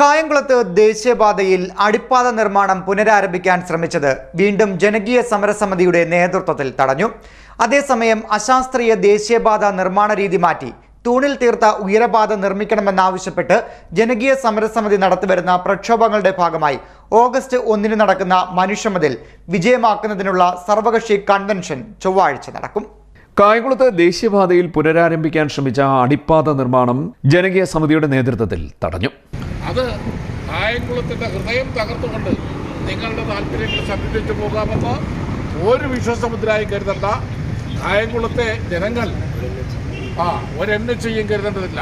കായംകുളത്ത് ദേശീയപാതയിൽ അടിപ്പാത നിർമ്മാണം പുനരാരംഭിക്കാൻ ശ്രമിച്ചത് വീണ്ടും ജനകീയ സമരസമിതിയുടെ നേതൃത്വത്തിൽ തടഞ്ഞു. അതേസമയം അശാസ്ത്രീയ ദേശീയപാത നിർമ്മാണ രീതി മാറ്റി തൂണിൽ തീർത്ത ഉയരപാത നിർമ്മിക്കണമെന്നാവശ്യപ്പെട്ട് ജനകീയ സമരസമിതി നടത്തിവരുന്ന പ്രക്ഷോഭങ്ങളുടെ ഭാഗമായി ഓഗസ്റ്റ് ഒന്നിന് നടക്കുന്ന മനുഷ്യമതിൽ വിജയമാക്കുന്നതിനുള്ള സർവകക്ഷി കൺവെൻഷൻ ചൊവ്വാഴ്ച നടക്കും. കായംകുളത്ത് ദേശീയപാതയിൽ പുനരാരംഭിക്കാൻ ശ്രമിച്ച അടിപ്പാത നിർമ്മാണം ജനകീയ സമിതിയുടെ നേതൃത്വത്തിൽ തടഞ്ഞു. അത് ആയംകുളത്തിന്റെ ഹൃദയം തകർത്തുകൊണ്ട് നിങ്ങളുടെ താല്പര്യങ്ങൾ സംരക്ഷിച്ചു പോകാമെന്ന് ഒരു വിശ്വസമുദ്രായി കരുതണ്ട. ആയംകുളത്തെ ജനങ്ങൾ ആ ഒരെണ്ണ ചെയ്യും കരുതേണ്ടതില്ല.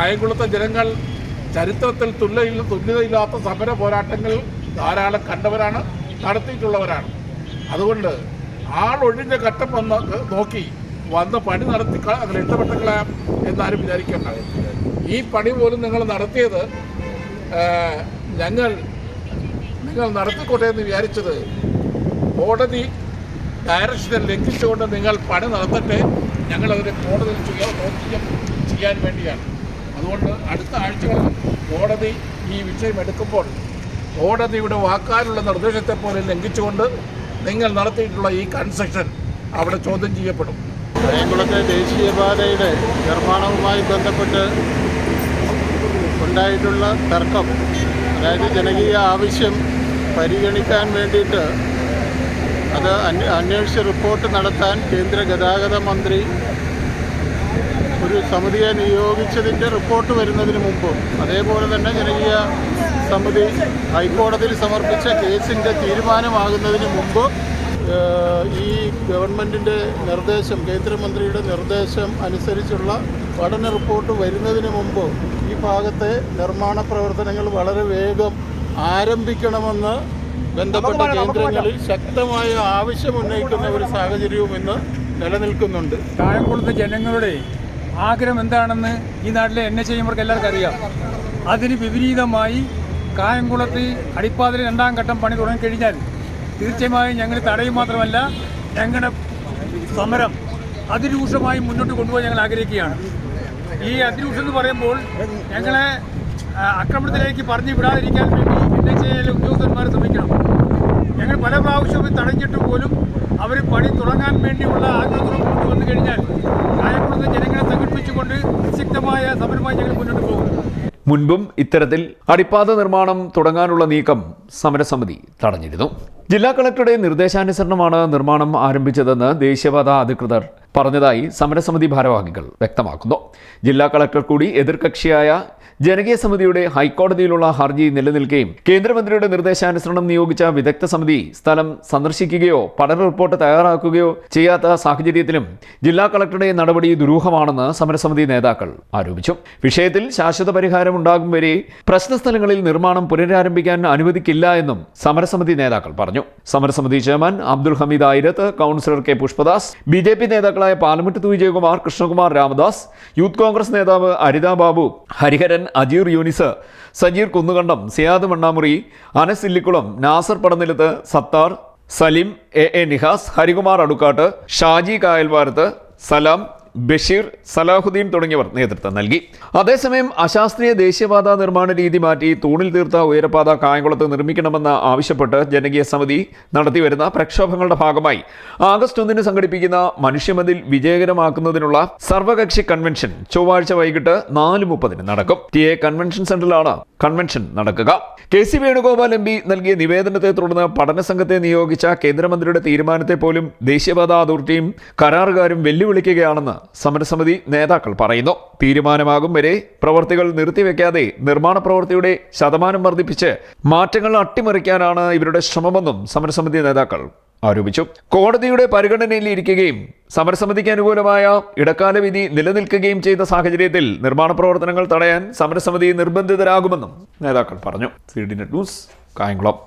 ആയംകുളത്തെ ജനങ്ങൾ ചരിത്രത്തിൽ തുല്യ തുല്യതയില്ലാത്ത സമര പോരാട്ടങ്ങൾ ധാരാളം കണ്ടവരാണ് നടത്തിയിട്ടുള്ളവരാണ്. അതുകൊണ്ട് ആളൊഴിഞ്ഞ ഘട്ടം വന്ന് നോക്കി വന്ന് പണി നടത്തി അങ്ങനെ ഇഷ്ടപ്പെട്ട് കളയാം എന്നാരും വിചാരിക്കേണ്ട. ഈ പണി പോലും നിങ്ങൾ നടത്തിയത് ഞങ്ങൾ നിങ്ങൾ നടത്തിക്കോട്ടെ എന്ന് വിചാരിച്ചത്. കോടതി ഡയറക്ഷനെ ലംഘിച്ചുകൊണ്ട് നിങ്ങൾ പണി നടത്തട്ടെ. ഞങ്ങളതിനെ കോടതിയിൽ ചെയ്യാൻ ചോദ്യം ചെയ്യാൻ വേണ്ടിയാണ്. അതുകൊണ്ട് അടുത്ത ആഴ്ചകളിൽ കോടതി ഈ വിഷയം എടുക്കുമ്പോൾ കോടതിയുടെ വാക്കാലുള്ള നിർദ്ദേശത്തെ പോലെ ലംഘിച്ചുകൊണ്ട് നിങ്ങൾ നടത്തിയിട്ടുള്ള ഈ കൺസ്ട്രക്ഷൻ അവിടെ ചോദ്യം ചെയ്യപ്പെടും. കോഴിക്കുളത്തെ ദേശീയപാതയുടെ നിർമ്മാണവുമായി ബന്ധപ്പെട്ട് ഉണ്ടായിട്ടുള്ള തർക്കം അതായത് ജനകീയ ആവശ്യം പരിഗണിക്കാൻ വേണ്ടിയിട്ട് അത് അന്വ- അന്വേഷിച്ച് റിപ്പോർട്ട് നടത്താൻ കേന്ദ്ര ഗതാഗത മന്ത്രി ഒരു സമിതിയെ നിയോഗിച്ചതിന്റെ റിപ്പോർട്ട് വരുന്നതിന് മുമ്പ് അതേപോലെ തന്നെ ജനകീയ സമിതി ഹൈക്കോടതിയിൽ സമർപ്പിച്ച കേസിന്റെ തീരുമാനമാകുന്നതിന് മുമ്പ് ഈ ഗവൺമെന്റിന്റെ നിർദ്ദേശം കേന്ദ്രമന്ത്രിയുടെ നിർദ്ദേശം അനുസരിച്ചുള്ള പഠന റിപ്പോർട്ട് വരുന്നതിന് മുമ്പ് ഈ ഭാഗത്തെ നിർമ്മാണ പ്രവർത്തനങ്ങൾ വളരെ വേഗം ആരംഭിക്കണമെന്ന് ബന്ധപ്പെട്ട കേന്ദ്രങ്ങളിൽ ശക്തമായ ആവശ്യം ഉന്നയിക്കുന്ന ഒരു സാഹചര്യവും ഇന്ന് നിലനിൽക്കുന്നുണ്ട്. താഴെക്കുളത്തെ ജനങ്ങളുടെ ആഗ്രഹം എന്താണെന്ന് ഈ നാട്ടിലെ എൻ എച്ച് എല്ലാവർക്കും അറിയാം. അതിന് വിപരീതമായി കായംകുളത്ത് അടിപ്പാതിരി രണ്ടാം ഘട്ടം പണി തുടങ്ങിക്കഴിഞ്ഞാൽ തീർച്ചയായും ഞങ്ങൾ തടയും മാത്രമല്ല ഞങ്ങളുടെ സമരം അതിരൂക്ഷമായി മുന്നോട്ട് കൊണ്ടുപോകാൻ ഞങ്ങൾ ആഗ്രഹിക്കുകയാണ്. ഈ അതിരൂക്ഷം എന്ന് പറയുമ്പോൾ ഞങ്ങളെ ആക്രമണത്തിലേക്ക് പറഞ്ഞു വിടാതിരിക്കാൻ വേണ്ടി എൻ എച്ച് എയിലെ ഉദ്യോഗസ്ഥന്മാർ ശ്രമിക്കണം. ഞങ്ങൾ പല പ്രാവശ്യവും തടഞ്ഞിട്ട് പോലും അവർ പണി തുടങ്ങാൻ വേണ്ടിയുള്ള ആഗ്രഹത്തോടെ കൊണ്ടുവന്നു വന്നു കഴിഞ്ഞാൽ കായംകുളത്തെ ജനങ്ങളെ സംഘടിപ്പിച്ചുകൊണ്ട് നിശ്ചിക്തമായ സമരമായി ഞങ്ങൾ മുന്നോട്ട് പോകും മുൻപും ഇത്തരത്തിൽ അടിപ്പാത നിർമ്മാണം തുടങ്ങാനുള്ള നീക്കം സമരസമിതി തടഞ്ഞിരുന്നു. ജില്ലാ കളക്ടറുടെ നിർദ്ദേശാനുസരണമാണ് നിർമ്മാണം ആരംഭിച്ചതെന്ന് ദേശീയപാത അധികൃതർ പറഞ്ഞതായി സമരസമിതി ഭാരവാഹികൾ വ്യക്തമാക്കുന്നു. ജില്ലാ കളക്ടർ കൂടി എതിർകക്ഷിയായ ജനകീയ സമിതിയുടെ ഹൈക്കോടതിയിലുള്ള ഹർജി നിലനിൽക്കുകയും കേന്ദ്രമന്ത്രിയുടെ നിർദ്ദേശാനുസരണം നിയോഗിച്ച വിദഗ്ധ സമിതി സ്ഥലം സന്ദർശിക്കുകയോ പഠന റിപ്പോർട്ട് തയ്യാറാക്കുകയോ ചെയ്യാത്ത സാഹചര്യത്തിലും ജില്ലാ കളക്ടറുടെ നടപടി ദുരൂഹമാണെന്ന് സമരസമിതി നേതാക്കൾ ആരോപിച്ചു. വിഷയത്തിൽ ശാശ്വത പരിഹാരം ഉണ്ടാകും വരെ പ്രശ്നസ്ഥലങ്ങളിൽ നിർമ്മാണം പുനരാരംഭിക്കാൻ അനുവദിക്കില്ല എന്നും സമരസമിതി നേതാക്കൾ പറഞ്ഞു. സമരസമിതി chairman Abdul Hameed Ayirath councillor K Pushpadas B J നേതാക്കളായ പാലമുറ്റത്ത് വിജയകുമാർ കൃഷ്ണകുമാർ രാമദാസ് യൂത്ത് കോൺഗ്രസ് നേതാവ് അരിത ബാബു ഹരിഹരൻ അജീർ യൂനിസ് സജീർ കുന്നുകണ്ടം സിയാദ് മണ്ണാമുറി അനസ് ഇല്ലിക്കുളം നാസർ പടനിലത്ത് സത്താർ സലിം എ എ നിഹാസ് ഹരികുമാർ അടുക്കാട്ട് ഷാജി കായൽവാരത്ത് സലാം ബഷീർ സലാഹുദ്ദീൻ തുടങ്ങിയവർ നേതൃത്വം നൽകി. അതേസമയം അശാസ്ത്രീയ ദേശീയപാത നിർമ്മാണ രീതി മാറ്റി തൂണിൽ തീർത്ത ഉയരപാത കായംകുളത്ത് നിർമ്മിക്കണമെന്ന് ആവശ്യപ്പെട്ട് ജനകീയ സമിതി നടത്തിവരുന്ന പ്രക്ഷോഭങ്ങളുടെ ഭാഗമായി ആഗസ്റ്റ് ഒന്നിന് സംഘടിപ്പിക്കുന്ന മനുഷ്യമതിൽ വിജയകരമാക്കുന്നതിനുള്ള സർവകക്ഷി കൺവെൻഷൻ ചൊവ്വാഴ്ച വൈകിട്ട് നാല് മുപ്പതിന് നടക്കും. ടി എ കൺവെൻഷൻ സെന്ററിലാണ് കൺവെൻഷൻ നടക്കുക. K C Venugopal M P നൽകിയ നിവേദനത്തെ തുടർന്ന് പഠന സംഘത്തെ നിയോഗിച്ച കേന്ദ്രമന്ത്രിയുടെ തീരുമാനത്തെ പോലും ദേശീയപാത അതോറിറ്റിയും കരാറുകാരും വെല്ലുവിളിക്കുകയാണെന്ന് സമരസമിതി നേതാക്കൾ പറയുന്നു. തീരുമാനമാകും വരെ പ്രവർത്തികൾ നിർത്തിവെക്കാതെ നിർമ്മാണ പ്രവൃത്തിയുടെ ശതമാനം വർദ്ധിപ്പിച്ച് മാറ്റങ്ങൾ അട്ടിമറിക്കാനാണ് ഇവരുടെ ശ്രമമെന്നും സമരസമിതി നേതാക്കൾ ആരോപിച്ചു. കോടതിയുടെ പരിഗണനയിൽ ഇരിക്കുകയും സമരസമിതിക്ക് അനുകൂലമായ ഇടക്കാല വിധി നിലനിൽക്കുകയും ചെയ്ത സാഹചര്യത്തിൽ നിർമ്മാണ പ്രവർത്തനങ്ങൾ തടയാൻ സമരസമിതി നിർബന്ധിതരാകുമെന്നും നേതാക്കൾ പറഞ്ഞു. C D news Kayamkulam.